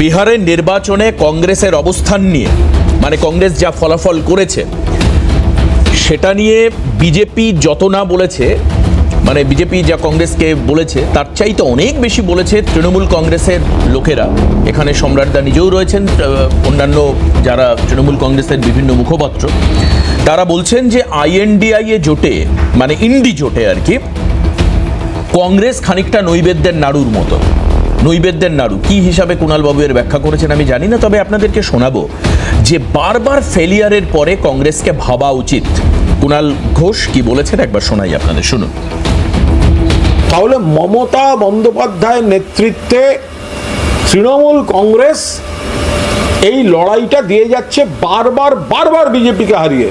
বিহারের নির্বাচনে কংগ্রেসের অবস্থান নিয়ে মানে কংগ্রেস যা ফলাফল করেছে, সেটা নিয়ে বিজেপি যত না বলেছে মানে বিজেপি যা কংগ্রেসকে বলেছে, তার চাইতে অনেক বেশি বলেছে তৃণমূল কংগ্রেসের লোকেরা। এখানে সম্রাটদা নিজেও রয়েছেন অন্যান্য যারা তৃণমূল কংগ্রেসের বিভিন্ন মুখপাত্র। তারা বলছেন যে আইএনডিআই এ জোটে মানে ইন্ডি জোটে আর কি, কংগ্রেস খানিকটা নৈবেদ্যের নাড়ুর মতো। নৈবেদ্যের নাড়ু। কি হিসাবে কুণাল বাবু এর ব্যাখ্যা করেছেন আমি জানি না, তবে আপনাদেরকে শোনাবো যে বারবার ফেলিয়ারের পরে কংগ্রেসকে ভাবা উচিত। কুণাল ঘোষ কি বলেছেন একবার শোনাই আপনাদের, শুনুন। তাহলে মমতা বন্দ্যোপাধ্যায়ের নেতৃত্বে তৃণমূল কংগ্রেস এই লড়াইটা দিয়ে যাচ্ছে বারবার বারবার বিজেপিকে হারিয়ে।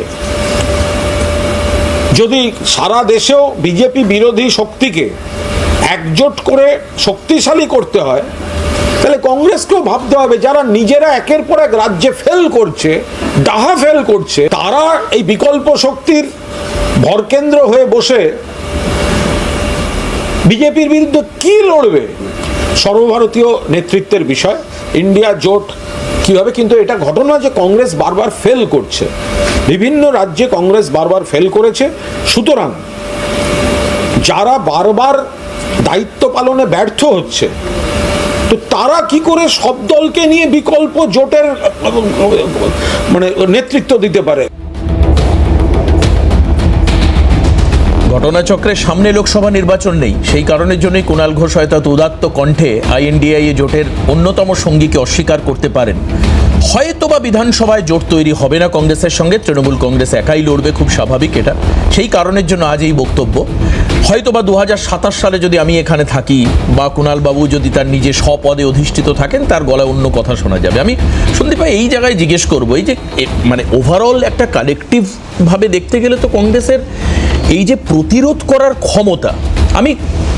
যদি সারা দেশেও বিজেপি বিরোধী শক্তিকে একজোট করে শক্তিশালী করতে হয়, তাহলে কংগ্রেসকেও ভাবতে হবে যারা নিজেরা একের পর এক রাজ্যে ফেল করছে, ডাহা ফেল করছে, তারা এই বিকল্প শক্তির ভরকেন্দ্র হয়ে বসে বিজেপির বিরুদ্ধে কি লড়বে? সর্বভারতীয় নেতৃত্বের বিষয়। ইন্ডিয়া জোট কীভাবে, কিন্তু এটা ঘটনা যে কংগ্রেস বারবার ফেল করছে। বিভিন্ন রাজ্যে কংগ্রেস বারবার ফেল করেছে। সুতরাং যারা বারবার দায়িত্ব পালনে ব্যর্থ হচ্ছে। তো তারা কি করে সব দলকে নিয়ে বিকল্প জোটের মানে নেতৃত্ব দিতে পারে? ঘটনাচক্রের সামনে লোকসভা নির্বাচন নেই। সেই কারণের জন্যই কুণাল ঘোষ হয়তো উদাত্ত কণ্ঠে আইএনডিআই জোটের অন্যতম সঙ্গীকে অস্বীকার করতে পারেন। হয়তোবা বিধানসভায় জোট তৈরি হবে না কংগ্রেসের সঙ্গে, তৃণমূল কংগ্রেস একাই লড়বে, খুব স্বাভাবিক এটা। সেই কারণের জন্য আজ এই বক্তব্য। হয়তোবা দু হাজার সাতাশ সালে যদি আমি এখানে থাকি বা বাবু যদি তার নিজে স্বপদে অধিষ্ঠিত থাকেন, তার গলায় অন্য কথা শোনা যাবে। আমি সন্দীপ, এই জায়গায় জিজ্ঞেস করব, এই যে মানে ওভারঅল একটা কালেকটিভ ভাবে দেখতে গেলে তো কংগ্রেসের এই যে প্রতিরোধ করার ক্ষমতা, আমি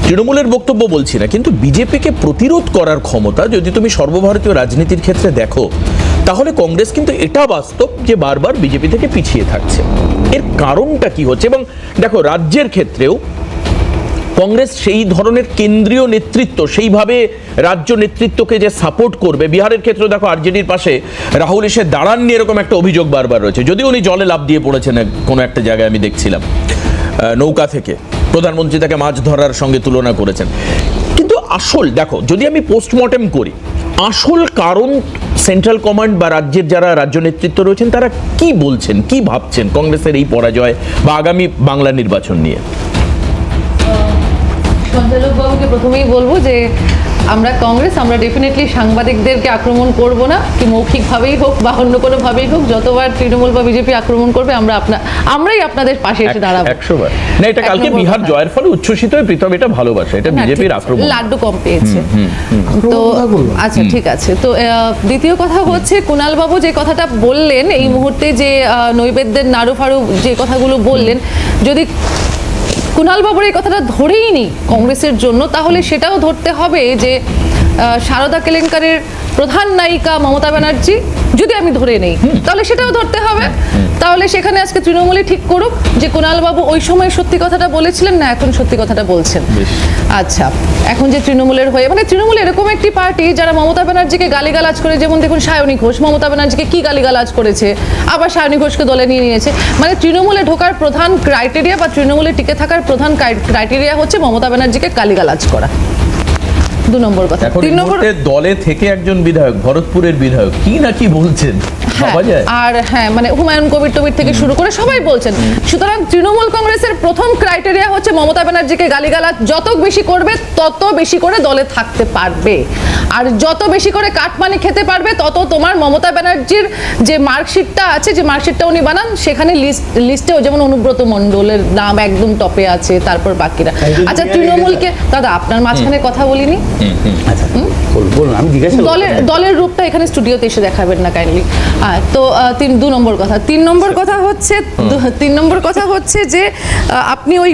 তৃণমূলের বক্তব্য বলছি না, কিন্তু বিজেপিকে প্রতিরোধ করার ক্ষমতা যদি তুমি সর্বভারতীয় রাজনীতির ক্ষেত্রে দেখো, তাহলে কংগ্রেস কিন্তু এটা বাস্তব যে বারবার বিজেপি থেকে পিছিয়ে থাকছে। এর কারণটা কি হচ্ছে? এবং দেখো, রাজ্যের ক্ষেত্রেও কংগ্রেস সেই ধরনের কেন্দ্রীয় নেতৃত্ব, সেইভাবে রাজ্য নেতৃত্বকে যে সাপোর্ট করবে, বিহারের ক্ষেত্রে দেখো আরজেডির পাশে রাহুল এসে দাঁড়াননি এরকম একটা অভিযোগ বারবার রয়েছে। যদিও উনি জলে লাভ দিয়ে পড়েছেন কোনো একটা জায়গায় আমি দেখছিলাম নৌকা থেকে। প্রধানমন্ত্রী তাকে মাছ ধরার সঙ্গে তুলনা করেছেন। কিন্তু আসল, দেখো, যদি আমি পোস্টমর্টেম করি, আসল কারণ সেন্ট্রাল কমান্ড বা রাজ্যের যারা রাজ্য নেতৃত্ব রয়েছেন, তারা কি বলছেন, কি ভাবছেন কংগ্রেসের এই পরাজয় বা আগামী বাংলা নির্বাচন নিয়ে? সঞ্চালক বাবুকে প্রথমেই বলব যে আমরা কংগ্রেস আমরা ডেফিনেটলি সাংবাদিকদেরকে আক্রমণ করব না কি মৌখিকভাবেই হোক বা অন্য কোনোভাবেই হোক যতবার তৃণমূল বা বিজেপি আক্রমণ করবে আমরা আপনা আমরাই আপনাদের পাশে এসে দাঁড়াবো। একশো বার না এটা কালকে বিহার জয়ের ফলে উচ্ছ্বসিত হয়ে প্রীতম এটা ভালোবাসে এটা বিজেপির আক্রমণ। লাড্ডু কম পেয়েছে। তো আচ্ছা ঠিক আছে। তো দ্বিতীয় কথা হচ্ছে কুণাল বাবু যে কথাটা বললেন এই মুহূর্তে যে আহ, নৈবেদ্যের নাড়ু ফাড়ু যে কথাগুলো বললেন যদি কুণাল বাবুর এই কথাটা ধরেই নি কংগ্রেসের জন্য। তাহলে সেটাও ধরতে হবে যে শারদা কেলেঙ্কারের প্রধান নায়িকা মমতা ব্যানার্জি যদি আমি ধরে নেই তাহলে সেটাও ধরতে হবে। তাহলে সেখানে আজকে তৃণমূলই ঠিক করুক যে বাবু ওই সময় সত্যি কথাটা বলেছিলেন না এখন সত্যি কথাটা বলছেন। আচ্ছা এখন যে তৃণমূলের হয়ে মানে তৃণমূল এরকম একটি পার্টি যারা মমতা ব্যানার্জিকে গালিগালাজ করে যেমন দেখুন সায়নী ঘোষ মমতা ব্যানার্জিকে কি গালিগালাজ করেছে আবার সায়নী ঘোষকে দলে নিয়ে নিয়েছে। মানে তৃণমূলে ঢোকার প্রধান ক্রাইটেরিয়া বা তৃণমূলে টিকে থাকার প্রধান ক্রাইটেরিয়া হচ্ছে মমতা ব্যানার্জিকে গালিগালাজ করা। দু নম্বর কথা। তিন নম্বর দলে থেকে একজন বিধায়ক ভরতপুরের বিধায়ক কি নাকি বলছেন? ভাবা যায়? আর হ্যাঁ মানে হুমায়ুন কবির টবির থেকে শুরু করে সবাই বলছেন। সুতরাং তৃণমূল কংগ্রেসের প্রথম ক্রাইটেরিয়া হচ্ছে মমতা ব্যানার্জিকে গালিগালাজ। যত বেশি করবে তত বেশি করে দলে থাকতে পারবে। আর যত বেশি করে কাটমানি খেতে পারবে তত তোমার মমতা ব্যানার্জির যে মার্কশিটটা আছে যে মার্কশিটটা উনি বানান সেখানে লিস্ট লিস্টেও যেমন অনুব্রত মণ্ডলের নাম একদম টপে আছে তারপর বাকিরা। আচ্ছা তৃণমূলকে দাদা আপনার মাঝখানে কথা বলিনি? আচ্ছা। দলের দলের রূপটা এখানে স্টুডিওতে এসে দেখাবেন না কাইন্ডলি। তো তিন দু নম্বর কথা। তিন নম্বর কথা হচ্ছে তিন নম্বর কথা হচ্ছে যে আপনি ওই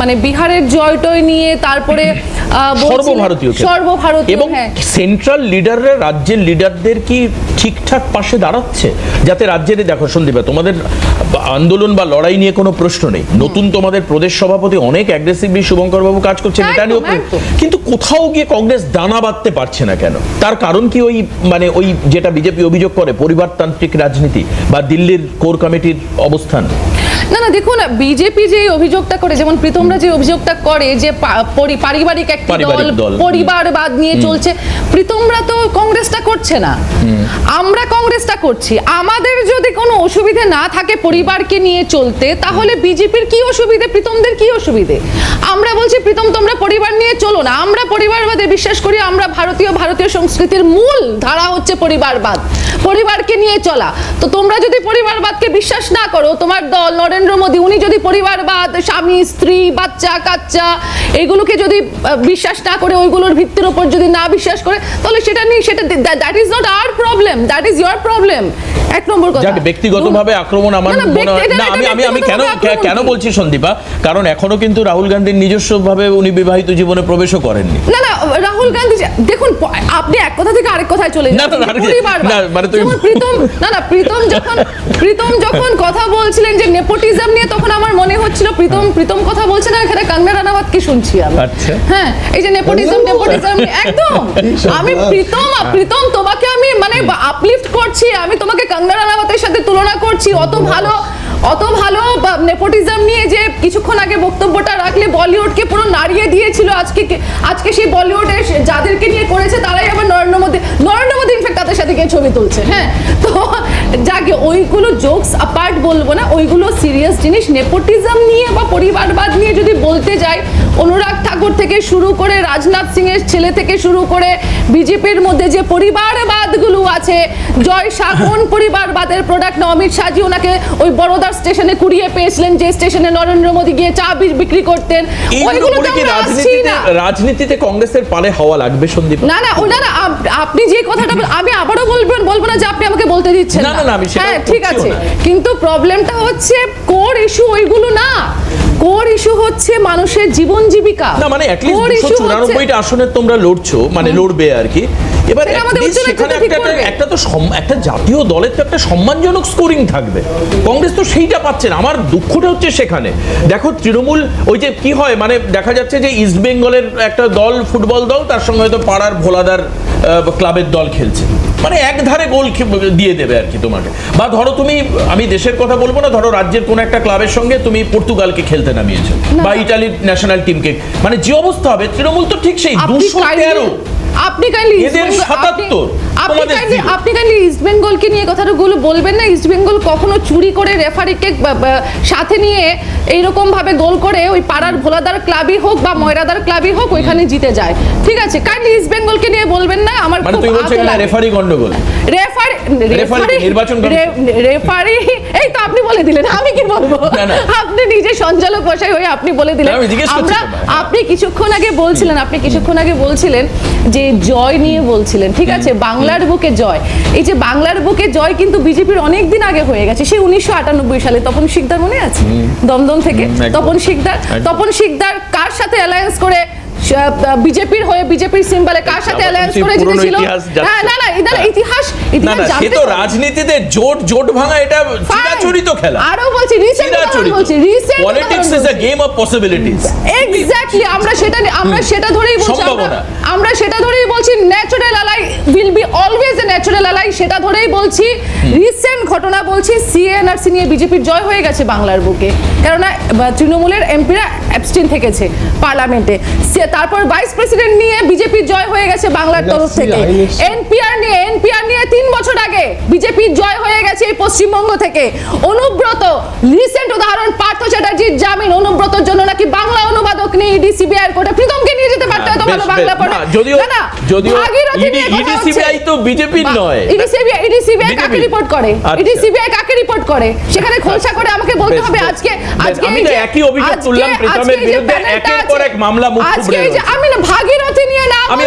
মানে বিহারের জয় টয় নিয়ে তারপরে সর্বভারতীয় সর্বভারতীয় এবং হ্যাঁ। সেন্ট্রাল লিডাররা রাজ্যের লিডারদের কি ঠিকঠাক পাশে দাঁড়াচ্ছে? যাতে রাজ্যের দেখো সন্দীপা তোমাদের আন্দোলন বা লড়াই নিয়ে কোনো প্রশ্ন নেই। নতুন তোমাদের প্রদেশ সভাপতি অনেক অ্যাগ্রেসিভলি শুভঙ্কর বাবু কাজ করছেন এটা নিয়েও কিন্তু কোথাও গিয়ে কংগ্রেস দানা বাঁধতে পারছে না কেন? তার কারণ কি ওই মানে ওই যেটা বিজেপি অভিযোগ করে পরিবারতান্ত্রিক রাজনীতি বা দিল্লির কোর কমিটির অবস্থান। না না দেখুন বিজেপি যে অভিযোগটা করে যেমন প্রীতমরা যে অভিযোগটা করে যে পারিবারিক একটি দল। পরিবারবাদ নিয়ে চলছে প্রীতমরা তো কংগ্রেসটা করছে না। আমরা কংগ্রেসটা করছি। আমাদের যদি কোনো অসুবিধে না থাকে পরিবারকে নিয়ে চলতে তাহলে বিজেপির কি অসুবিধে? প্রীতমদের কি অসুবিধে? আমরা বলছি প্রীতম তোমরা পরিবার নিয়ে চলো না। আমরা পরিবারবাদে বিশ্বাস করি আমরা ভারতীয় ভারতীয় সংস্কৃতির মূল ধারা হচ্ছে পরিবারবাদ। পরিবারকে নিয়ে চলা। তো তোমরা যদি পরিবারবাদকে বিশ্বাস না করো তোমার দল নরেন্দ্র মোদী উনি যদি পরিবারবাদ স্বামী স্ত্রী বাচ্চা কাচ্চা এগুলোকে যদি বিশ্বাস না করে ওইগুলোর ভিত্তির উপর যদি না বিশ্বাস করে তাহলে সেটা নিয়ে সেটা that is not our problem that is your problem. এক নম্বর কথা। ব্যক্তিগতভাবে আক্রমণ আমার না, আমি আমি আমি কেন কেন বলছি সন্দীপা? কারণ এখনও কিন্তু রাহুল গান্ধীর নিজস্বভাবে উনি বিবাহিত জীবনে প্রবেশও করেননি। না না রাহুল গান্ধী দেখুন আপনি এক কথা থেকে আরেক কথায় চলে না, যাচ্ছেন না, মানে তুমি- প্রীতম না না প্রীতম যখন প্রীতম যখন কথা বলছিলেন যে নেপোটিজম নিয়ে তখন আমার মনে হচ্ছিল প্রীতম প্রীতম কথা বলছে না এখানে কাঙ্গনা রানাওয়াত কি শুনছি আমি? আচ্ছা। হ্যাঁ এই যে নেপোটিজম নেপোটিজম একদম। আমি প্রীতম প্রীতম তোমাকে আমি মানে আপলিফট করছি আমি তোমাকে কাঙ্গনা রানাওয়াতের সাথে তুলনা করছি অত ভালো অত ভালো নেপোটিজম নিয়ে যে কিছুক্ষণ আগে বক্তব্যটা রাখলে বলিউডকে পুরো নাড়িয়ে দিয়েছিল আজকে আজকে সেই বলিউডে যাদেরকে নিয়ে করেছে তারাই আবার নরেন্দ্র মোদী নরেন্দ্র মোদী ইনফ্যাক্ট তাদের সাথে গিয়ে ছবি তুলছে হ্যাঁ? তো যাকে, ওইগুলো জোকস অ্যাপার্ট বলব না, ওইগুলো সিরিয়াস জিনিস, নেপোটিজম নিয়ে বা পরিবারবাদ নিয়ে যদি বলতে যাই অনুরাগ ঠাকুর থেকে শুরু করে রাজনাথ সিং এর ছেলে থেকে শুরু করে বিজেপির মধ্যে যে পরিবারবাদগুলো আছে জয় শাহ কোন পরিবারবাদের প্রোডাক্ট না অমিত শাহজি ওনাকে ওই বড়োদার স্টেশনে কুড়িয়ে পেয়েছিলেন যে স্টেশনে নরেন্দ্র মোদী গিয়ে চা বিক্রি করতেন। আসছি রাজনীতিতে না। রাজনীতিতে কংগ্রেসের পালে হাওয়া লাগবে সন্দীপ? না না না আপনি যে কথাটা আমি আবারও বলবেন বলব না যে আপনি আমাকে বলতে দিচ্ছেন না, না, না, আমি সেটা হ্যাঁ ঠিক আছে। কিন্তু প্রবলেমটা হচ্ছে কোর ইস্যু ওইগুলো কোর ইস্যু হচ্ছে মানুষের জীবন জীবিকা। না মানে অ্যাটলিস্ট আসনে তোমরা লড়ছো মানে লড়বে আর কি। এবার সেখানে একটা একটা তো একটা জাতীয় দলের তো একটা সম্মানজনক স্কোরিং থাকবে। কংগ্রেস তো সেইটা পাচ্ছে না। আমার দুঃখটা হচ্ছে সেখানে। দেখো তৃণমূল ওই যে কি হয় মানে দেখা যাচ্ছে যে ইস্ট বেঙ্গলের একটা দল ফুটবল দল তার সঙ্গে হয়তো পাড়ার ভোলাদার ক্লাবের দল খেলছে। মানে এক ধারে গোল দিয়ে দেবে আর কি তোমাকে। বা ধরো তুমি আমি দেশের কথা বলব না ধরো রাজ্যের কোন একটা ক্লাবের সঙ্গে তুমি পর্তুগালকে খেলতে নামিয়েছো বা ইটালির ন্যাশনাল টিমকে মানে যে অবস্থা হবে তৃণমূল তো ঠিক সেই দুশো তেরো আপনি কাইন্ডলি এদের 77, আপনি কাইন্ডলি আপনি কাইন্ডলি ইস্ট বেঙ্গলকে নিয়ে কথাগুলো বলবেন না? ইস্ট বেঙ্গল কখনো চুরি করে রেফারিকে সাথে নিয়ে এইরকম ভাবে গোল করে ওই পাড়ার ভোলাদার ক্লাবই হোক বা ময়রাদার ক্লাবই হোক ওইখানে জিতে যায়। ঠিক আছে? কাইন্ডলি ইস্ট বেঙ্গলকে নিয়ে বলবেন না? আমার মানে খুব। রেফারি গন্ডগোল। রেফারি নির্বাচন রেফারি এই তো আপনি বলে দিলেন আমি কি বলব? না, না। আপনি নিজে সঞ্চালক বসাই হয়ে আপনি বলে দিলেন। না, আমি জিজ্ঞেস করছি আমরা আপনি কিছুক্ষণ আগে বলছিলেন আপনি কিছুক্ষণ আগে বলছিলেন যে জয় নিয়ে বলছিলেন ঠিক আছে? বাংলার বুকে জয়। এই যে বাংলার বুকে জয় কিন্তু বিজেপির অনেক দিন আগে হয়ে গেছে। সেই উনিশশো আটানব্বই সালে তপন শিকদার মনে আছে? দমদম থেকে তপন শিকদার তপন শিকদার কার সাথে অ্যালায়েন্স করে বিজেপির হয়ে বিজেপির সিম্বলে কার সাথে অ্যালায়েন্স করে জিতেছিল ইতিহাস না না না, হ্যাঁ। ইতিহাস ইতিহাস না সে তো রাজনীতিতে জোট জোট ভাঙা এটা চিরাচরিত খেলা। আরও বলছি রিসেন্ট চিরাচরিত। বলছি recent politics is a game of possibilities exactly আমরা সেটা আমরা সেটা ধরেই বলছি আমরা- সেটা ধরেই বলছি natural ally will be always a natural ally সেটা ধরেই বলছি রিসেন্ট ঘটনা বলছি সিএনআরসি নিয়ে বিজেপির জয় হয়ে গেছে বাংলার বুকে। কেননা তৃণমূলের এমপিরা অ্যাবস্টিন থেকেছে পার্লামেন্টে। সে- তারপর ভাইস প্রেসিডেন্ট নিয়ে বিজেপির জয় হয়ে গেছে বাংলার তরফ থেকে। এনপিআর নিয়ে এনপিআর নিয়ে তিন বছর আগে বিজেপির জয় হয়ে গেছে এই পশ্চিমবঙ্গ থেকে। অনুব্রত রিসেন্ট উদাহরণ পার্থ চ্যাটার্জির জামিন অনুব্রতর জন্য নাকি বাংলা অনুবাদক নিয়ে ইডি সিবিআই কোর্টে প্রীতমকে নিয়ে যেতে পারতো এত ভালো বাংলা পড়ে। যদিও না, যদিও ইডি সিবিআই তো বিজেপির নয়। ইডি সিবিআই ইডি সিবিআই কাকে রিপোর্ট করে? আচ্ছা। ইডি সিবিআই কাকে রিপোর্ট করে? সেখানে খোলসা করে আমাকে বলতে হবে আজকে আজকে আমি একই অভিযোগ তুললাম প্রীতমের বিরুদ্ধে, একের পর এক মামলা মুখ আজকে থুবড়ে। আমি না ভাগীরথী নিয়ে না আমি